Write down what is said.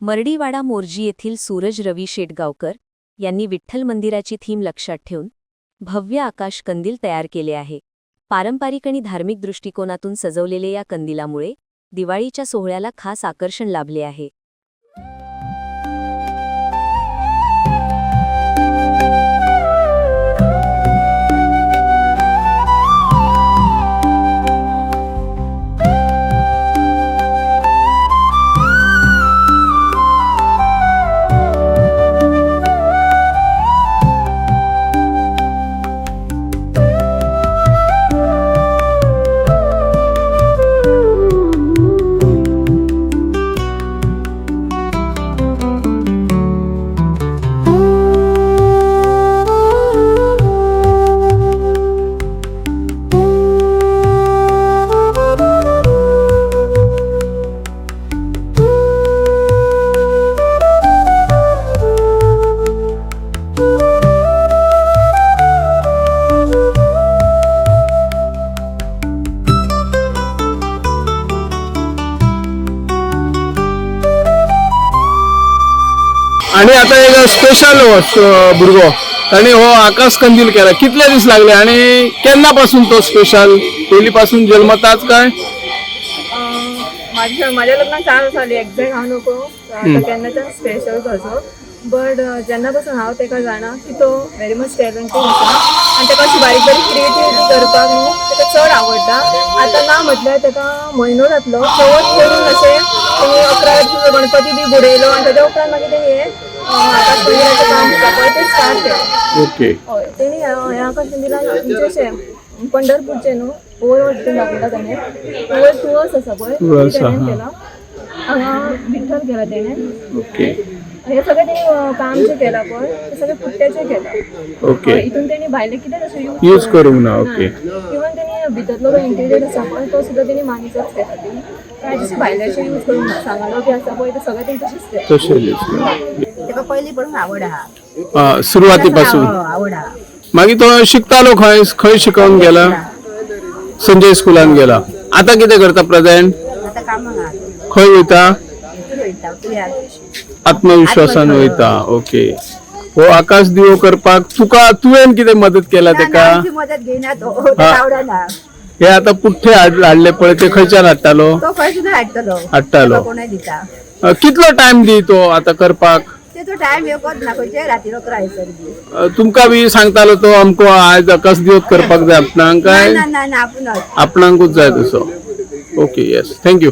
मरडीवाडा मोर्जी येथील सूरज रवी शेटगावकर यांनी विठ्ठल मंदिराची थीम लक्षात ठेवून भव्य आकाश कंदील तयार केले आहे. पारंपरिक आणि धार्मिक दृष्टिकोनातून सजवलेले या कंदिलामुळे दिवाळीच्या सोहळ्याला खास आकर्षण लाभले आहे. आणि आता एक स्पेशल भुरगो ताणी हो आकाश कंदील केला. कितले दीस लागले? आणि केन्नापासून तो स्पेशल पयलीपासून जल्मताच काय? माझ्या लग्नाक चार वर्सां जाली एक्झॅक्ट हांव नको. आता केन्नाच्यान स्पेशल कसो बट जेन्ना पासून हांव ताका जाणा की तो व्हेरी मच टॅलंटीड आसा आनी ताका अशी बारीक बारीक क्रिएटिविटी करपाक न्हू ताका चड आवडटा आतां ना म्हटल्यार ताका म्हयनो जातलो. चवथ करून अशें तेणी अकरा गणपती बी बुडयलो आनी ताच्या उपरांत मागीर तेणी हें ओके. तेणी हे म्हणजे अशें पंढरपूरचे न्हू तितून दाखयता ताणें ओवर टुवर्स आसा पळय ताणें. केला. हांगा विठ्ठल केला तेणें ओके. हे सगळें तेणी काम जे केला पळय ते सगळें पुट्ट्याचें केला. ओके. हितून तेणी भायले कितें तशें यूज करूंक ना ओके. इवन तेणी भितरलो जो इंटिरियर आसा पळय तो सुद्दां तेणी मानीचोच केला. तेणी काय तशें भायल्याचें यूज करूंक ना सांगालो बी आसा पळय ते सगळें तेणी तशेंच केला तशें यूज करूंक तेका पयलीं पडून आवड आहा सुरवातीपासून. हो, आवड आहा मागीर तो शिकतालो खंय खंय शिकवून गेला. संजय स्कुलान गेला. आता कितें करता प्रेझेंट आता कामाक आहा. खंय वयता? आत्मविश्वासान वयता ओके. हो आकाश दिवो करपाक तुका तुवें कितें मदत केला ना, तेका ना, आमची मदत घेयना तो. तेका. आवडना हे आता पुठ्ठे हाड- हाडले पळय ते खंयच्यान हाडटालो तो हाडटलो हाडटालो. दिता. अ, कितलो टायम दी तो आता करपाक? ते तो टायम येवत ना खंयचे राती अकरा हयसर बी अ, तुमका बी सांगतालो तो आमको आज आकाश दिवो करपाक जाय? आपणाक ना काय? ना ना ना आपूणच आपणाकूच. जाय तसो. Okay yes thank you